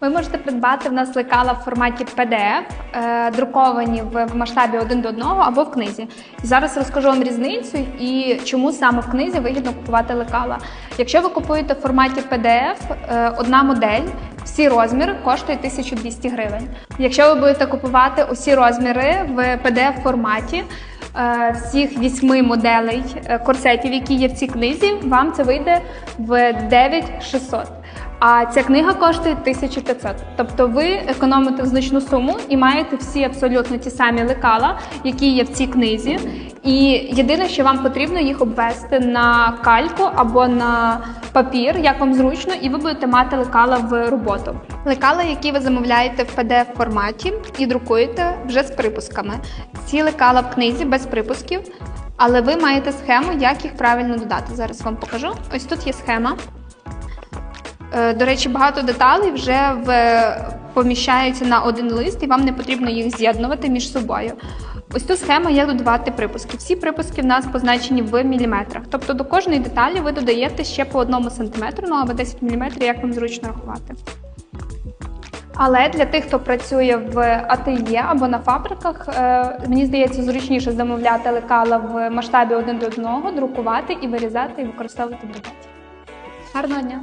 Ви можете придбати в нас лекала в форматі PDF, е, друковані в масштабі один до одного або в книзі. І зараз розкажу вам різницю і чому саме в книзі вигідно купувати лекала. Якщо ви купуєте в форматі PDF, е, одна модель, всі розміри коштує 1200 гривень. Якщо ви будете купувати усі розміри в PDF форматі. е, Всіх вісьми моделей корсетів, які є в цій книзі, вам це вийде в 9600. А ця книга коштує 1500. Тобто ви економите значну суму і маєте всі абсолютно ті самі лекала, які є в цій книзі. І єдине, що вам потрібно їх обвести на кальку або на папір, як вам зручно, і ви будете мати лекала в роботу. Лекала, які ви замовляєте в pdf форматі і друкуєте вже з припусками. Ці лекала в книзі без припусків, але ви маєте схему, як їх правильно додати. Зараз вам покажу. Ось тут є схема. Е, До речі, багато деталей вже в, поміщаються на один лист, і вам не потрібно їх з'єднувати між собою. Ось тут схема є додавати припуски. Всі припуски в нас позначені в міліметрах. Тобто до кожної деталі ви додаєте ще по одному сантиметру, ну або 10 міліметрів, як вам зручно рахувати. Але для тих, хто працює в ательє або на фабриках, е, мені здається, зручніше замовляти лекала в масштабі один до одного, друкувати і вирізати і використовувати в роботі. Гарного дня!